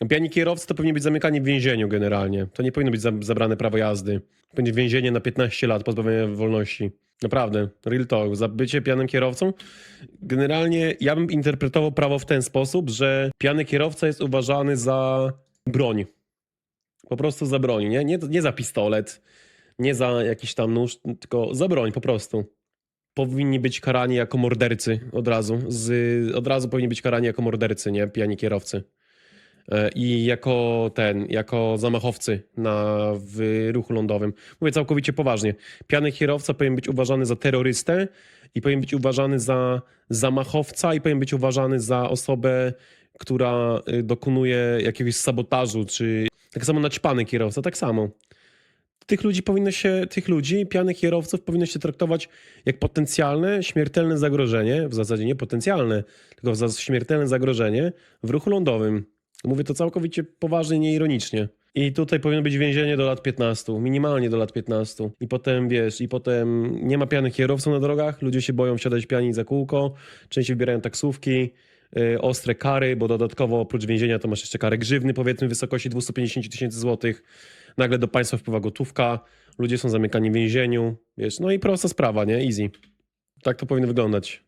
Pijani kierowcy to powinni być zamykani w więzieniu generalnie. To nie powinno być za- zabrane prawo jazdy. Będzie więzienie na 15 lat, pozbawienia wolności. Naprawdę, real talk. Za bycie kierowcą. Generalnie ja bym interpretował prawo w ten sposób, że pijany kierowca jest uważany za broń. Po prostu za broń, nie? Nie, nie za pistolet, nie za jakiś tam nóż, tylko za broń po prostu. Powinni być karani jako mordercy od razu. Z, od razu powinni być karani jako mordercy, nie? Pijani kierowcy. E, I jako ten, jako zamachowcy na, w ruchu lądowym. Mówię całkowicie poważnie. Pijany kierowca powinien być uważany za terrorystę i powinien być uważany za zamachowca i powinien być uważany za osobę, która y, dokonuje jakiegoś sabotażu, czy tak samo naćpany kierowca, tak samo. Tych ludzi powinno się, tych ludzi, pijanych kierowców powinno się traktować jak potencjalne, śmiertelne zagrożenie, w zasadzie nie potencjalne, tylko śmiertelne zagrożenie w ruchu lądowym. Mówię to całkowicie poważnie, nieironicznie. I tutaj powinno być więzienie do lat 15, minimalnie do lat 15. I potem, wiesz, i potem nie ma pijanych kierowców na drogach, ludzie się boją wsiadać piani za kółko, częściej wybierają taksówki, y, ostre kary, bo dodatkowo oprócz więzienia to masz jeszcze karę grzywny, powiedzmy w wysokości 250 tysięcy złotych. Nagle do państwa wpływa gotówka, ludzie są zamykani w więzieniu, wiesz, no i prosta sprawa, nie? Easy. Tak to powinno wyglądać.